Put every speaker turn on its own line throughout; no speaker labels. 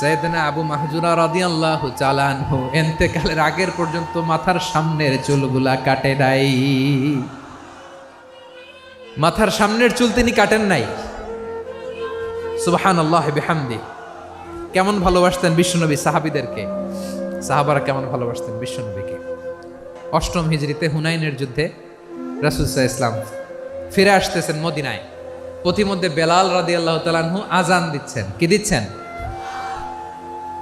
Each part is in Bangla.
সৈয়দনা আবু মাহজুরা রাদিয়াল্লাহু চালানহু এন্তেকালের আগের পর্যন্ত মাথার সামনের চুলগুলা কাটে নাই। মাথার সামনের চুল তিনি কাটেন নাই। সুবহান আল্লাহ বিহামদি। কেমন ভালোবাসতেন বিশ্বনবী সাহাবিদেরকে? সাহাবারা কেমন ভালোবাসতেন বিশ্বনবীকে? অষ্টম হিজরিতে হুনাইনের যুদ্ধে রাসুলসাহ ইসলাম ফিরে আসতেছেন মদিনায়। পথিমধ্যে বেলাল রাদি আল্লাহ তালানহু আজান দিচ্ছেন। কি দিচ্ছেন?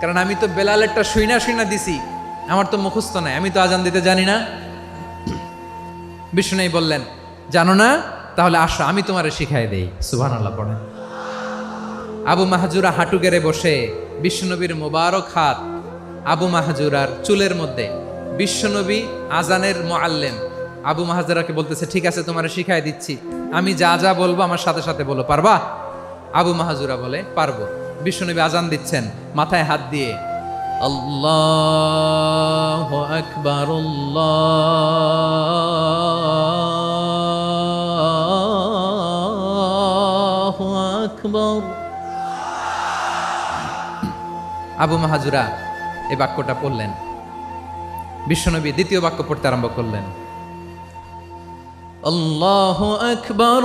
কারণ আমি তো বেলালেরটা শুইনা শুইনা দিছি। আমার তো মুখস্থ নাই, আমি তো আজান দিতে জানি না। বিষ্ণু বললেন, জানো না? তাহলে আসো, আমি তোমারে শিখাই দেই। সুবহান আল্লাহ পড়েন। আবু মাহাজুরা হাঁটু গেড়ে বসে বিশ্বনবীর মোবারক হাত আবু মাহাজুরার চুলের মধ্যে। বিশ্বনবী আজানের মোয়াল্লেম আবু মাহাজুরাকে বলতেছে, ঠিক আছে, তোমারে শিখাই দিচ্ছি। আমি যা যা বলব আমার সাথে সাথে বলো, পারবা? আবু মাহাজুরা বলে, পারব। বিশ্বনবী আজান দিচ্ছেন মাথায় হাত দিয়ে। আল্লাহ আকবর আবু মাহাজুরা এই বাক্যটা পড়লেন। বিশ্বনবী দ্বিতীয় বাক্য পড়তে আরম্ভ করলেন। আল্লাহ আকবর আকবর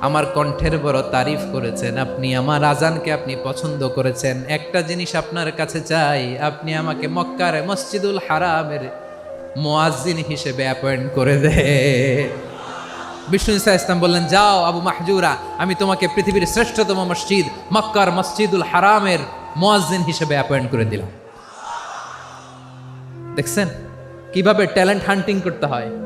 আমার কণ্ঠের বড় তারিফ করেছেন। আপনি আমার আজানকে আপনি পছন্দ করেছেন। একটা জিনিস আপনার কাছে চাই, আপনি আমাকে মক্কার মসজিদুল হারামের মোয়াজ্জিন হিসেবে অ্যাপয়েন্ট করে দে বিষ্ণু ইসা ইসলাম বললেন, যাও আবু মাহজুরা, আমি তোমাকে পৃথিবীর শ্রেষ্ঠতম মসজিদ, মক্কার মসজিদুল হারামের মোয়াজ্জিন হিসেবে অ্যাপয়েন্ট করে দিলাম। দেখছেন? কীভাবে ট্যালেন্ট হান্টিং করতে হয়?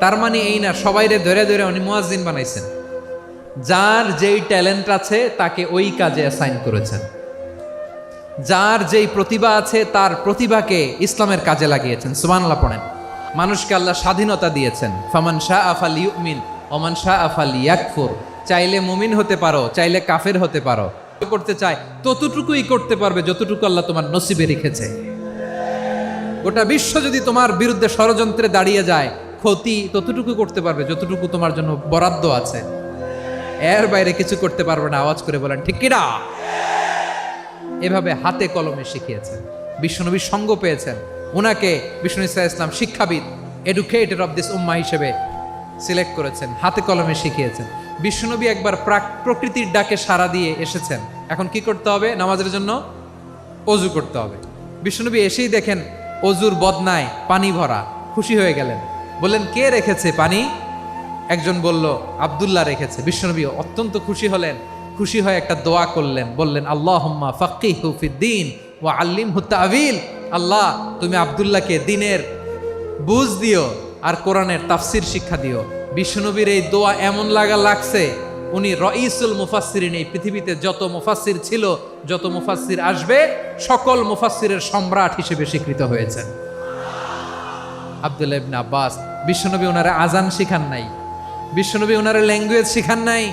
তার মানে এই না সবাইরে ধরে ধরে উনি মোয়াজ্জিন বানাইছেন। যার যেই ট্যালেন্ট আছে, তাকে ওই কাজে অ্যাসাইন করেছেন। যার যেই প্রতিভা আছে, তার প্রতিভাকে ইসলামের কাজে লাগিয়েছেন। সুবহানাল্লাহ পড়েন। মানুষকে আল্লাহ স্বাধীনতা দিয়েছেন। ফামান শাহ আফাল ইউমিন ওমান শাহ আফাল ইয়াকফুর চাইলে মুমিন হতে পারো, চাইলে কাফের হতে পারো। করতে চায়, ততটুকুই করতে পারবে, যতটুকু আল্লাহ তোমার নসিবে রেখেছে। গোটা বিশ্ব যদি তোমার বিরুদ্ধে ষড়যন্ত্রে দাঁড়িয়ে যায় ক্ষতি ততটুকু করতে পারবে, যতটুকু তোমার জন্য বরাদ্দ আছে। এর বাইরে কিছু করতে পারবে না, আওয়াজ করে বলেন, ঠিক কিনা? এভাবে হাতে কলমে শিখিয়েছেন, বিশ্বনবী সঙ্গ পেয়েছেন। ওনাকে বিষ্ণু ইসা ইসলাম শিক্ষাবিদ এডুকেটেড অফ দিস উম্মা হিসেবে সিলেক্ট করেছেন, হাতে কলমে শিখিয়েছেন। বিশ্বনবী একবার প্রাক প্রকৃতির ডাকে সাড়া দিয়ে এসেছেন। এখন কি করতে হবে? নামাজের জন্য অজু করতে হবে। বিশ্বনবী এসেই দেখেন অজুর বদনায় পানি ভরা, খুশি হয়ে গেলেন। বললেন, কে রেখেছে পানি? একজন বলল, আব্দুল্লাহ রেখেছে। বিশ্বনবী অত্যন্ত খুশি হলেন। খুশি হয়ে একটা দোয়া করলেন, বললেন আল্লাহ ফকিহ হুফিদ্দিন ও আল্লিম হুত্তাবিল আল্লাহ, তুমি আব্দুল্লাহকে দিনের বুঝ দিও আর কোরআনের তাফসির শিক্ষা দিও। বিশ্বনবীর এই দোয়া এমন লাগা লাগছে, উনি রঈসুল মুফাসসিরিন, এই পৃথিবীতে যত মুফাসসির ছিল, যত মুফাসসির আসবে, সকল মুফাসসিরের সম্রাট হিসেবে স্বীকৃত হয়েছেন। আব্দুল্লাহ ইবনে আব্বাস, বিশ্বনবী ওনারা আজান শিখান নাই, বিশ্বনবী ওনারা ল্যাঙ্গুয়েজ শিখান নাই,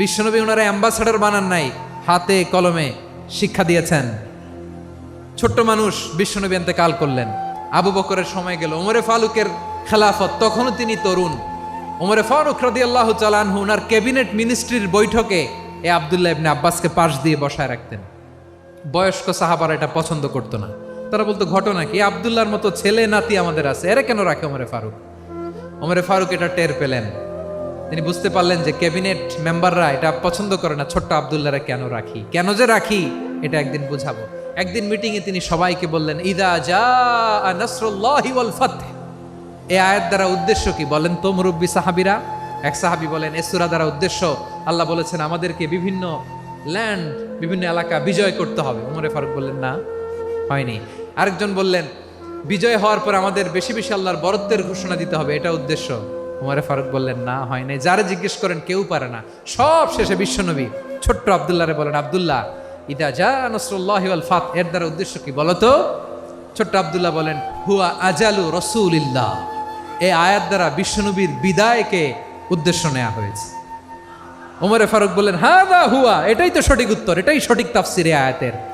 বিশ্বনবী ওনারা অ্যাম্বাসাডার বানান নাই, হাতে কলমে শিক্ষা দিয়েছেন। ছোট্ট মানুষ বিশ্বনবী কাল করলেন। আবু বকরের সময় গেল, ওমরে ফারুকের খেলাফত, তখনও তিনি তরুণ। ওমরে ফারুক রাদি আল্লাহ চালানহু ওনার ক্যাবিনেট মিনিস্ট্রির বৈঠকে এ আবদুল্লাহ ইবনে আব্বাসকে পাশ দিয়ে বসায় রাখতেন। বয়স্ক সাহাবারা এটা পছন্দ করতো না। তারা বলতো ঘটনা কি আবদুল্লাহর মতো ছেলে নাতি আমাদের আছে। এরা কেন রাখে ওমরে ফারুক? ওমরে ফারুক এটা টের পেলেন। তিনি বুঝতে পারলেন যে ক্যাবিনেট মেম্বাররা এটা পছন্দ করে না, ছোট্ট আবদুল্লাহরা কেন রাখি? কেন যে রাখি? এটা একদিন বুঝাবো। একদিন মিটিংয়ে তিনি সবাইকে বললেন, ইদা যা নাসরুল্লাহি ওয়াল ফাতহ। দ্বারা উদ্দেশ্য কি বলেন তো, মুরব্বী সাহাবিরা? এক সাহাবি বলেন এসুরা দ্বারা উদ্দেশ্য আল্লাহ বলেছেন, আমাদেরকে বিভিন্ন ল্যান্ড, বিভিন্ন এলাকা বিজয় করতে হবে। উমরে ফারুক বললেন, না, হয়নি। আরেকজন বললেন, বিজয় হওয়ার পর আমাদের বেশি বেশি আল্লাহর বরত্বের ঘোষণা দিতে হবে, এটা উদ্দেশ্য। উমরে ফারুক বললেন, না, হয় নাই। যারা জিজ্ঞেস করেন, কেউ পারে না। সব শেষে বিশ্বনবী ছোট্ট আবদুল্লাহরে বলেন, আবদুল্লাহ, ইদা যা নসরুল্লাহ ফাত। এর দ্বারা উদ্দেশ্য কি বলতো? ছোট্ট আবদুল্লাহ বলেন, হুয়া আজালু রসুলিল্লাহ। এই আয়াত দ্বারা বিশ্বনবীর বিদায়কে উদ্দেশ্য নেওয়া হয়েছে। ওমরে ফারুক বললেন হ্যাঁ দা হুয়া। এটাই তো সঠিক উত্তর, এটাই সঠিক তাফসিরে আয়াতের।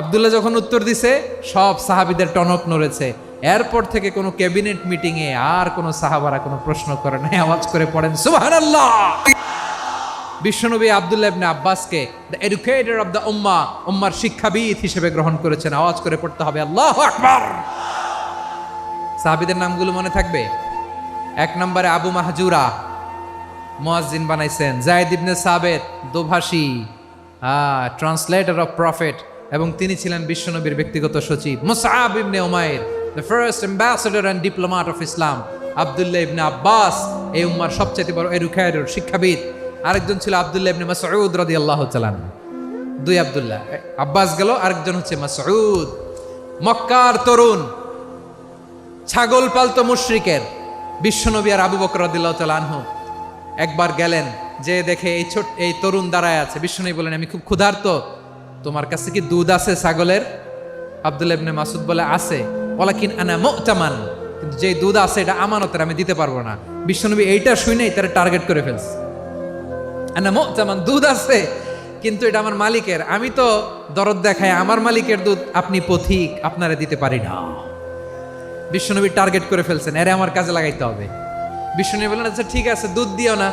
আবদুল্লাহ যখন উত্তর দিছে, সব সাহাবিদের টনক নড়েছে। এরপর থেকে কোনো ক্যাবিনেট মিটিং এ আর কোনো সাহাবারা কোনো প্রশ্ন করে নাই, আওয়াজ করে পড়েন, সুবহানাল্লাহ! বিশ্বনবী আবদুল্লাহ ইবনে আব্বাসকে দ্য এডুকেটর অফ দ্য উম্মা উম্মার শিক্ষাবিদ হিসেবে গ্রহণ করেছেন। আওয়াজ করে পড়তে হবে, আল্লাহু আকবার! সাহাবিদের নামগুলো মনে থাকবে? এক নম্বরে আবু মাহজুরা, মুয়াজ্জিন বানাইছেন। জায়েদ ইবনে সাবেত, দোভাষী ট্রান্সলেটর অফ প্রফেট। এবং তিনি ছিলেন বিশ্বনবীর ব্যক্তিগত সচিব। মুসআব ইবনে Umair the first ambassador and diplomat of Islam Abdullah ইবনে আব্বাস, এই উম্মার সবচেয়ে বড় এডুকেটর শিক্ষাবিদ। আরেকজন ছিল আবদুল্লাহ ইবনে মাসউদ রাদিয়াল্লাহু তাআলা দুই আবদুল্লাহ আব্বাস গেল, আরেকজন হচ্ছে মাসউদ। মক্কার তরুণ, ছাগল পালতো মুশরিকের, বিশ্বনবী আর আবু বকর আনহু। একবার গেলেন, যে দেখে এই ছোট, এই তরুণ দাঁড়ায় আছে। বিশ্বনবী বলেন আমি খুব ক্ষুধার্ত তোমার কাছে কি দুধ আছে ছাগলের? আব্দুল্লাহ ইবনে মাসুদ বলে, আছে। ওয়ালাকিন আনা মুতামান। কিন্তু যে দুধ আছে, এটা আমানতের, আমি দিতে পারব না। বিশ্বনবী এইটা শুনেই তারা টার্গেট করে ফেলছে। আনা মুতামান, দুধ আছে, কিন্তু এটা আমার মালিকের। আমি তো দরদ দেখাই, আমার মালিকের দুধ আপনি পথিক, আপনারা দিতে পারি না। বিশ্বনবী টার্গেট করে ফেলছেন, এরে আমার কাজে লাগাইতে হবে। বিশ্বনবী বললেন আচ্ছা ঠিক আছে, দুধ দিও না।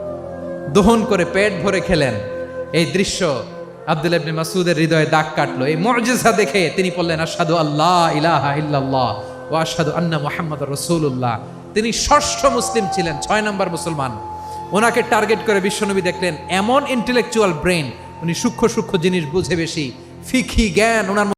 দহন করে পেট ভরে খেলেন। এই দৃশ্য আব্দুল ইবনে মাসুদের হৃদয়ে দাগ কাটলো। এই মুজিজা দেখে তিনি বললেন, আশহাদু আল্লাহ ইলাহা ইল্লাল্লাহ ওয়া আশহাদু আন্না মুহাম্মাদুর রাসূলুল্লাহ। তিনি ষষ্ঠ মুসলিম ছিলেন, ছয় নম্বর মুসলমান। ওনাকে টার্গেট করে বিশ্বনবী দেখলেন, এমন ইন্টেলেকচুয়াল ব্রেন উনি সূক্ষ্ম সূক্ষ্ম জিনিস বুঝে বেশি। ফিকি জ্ঞান ওনার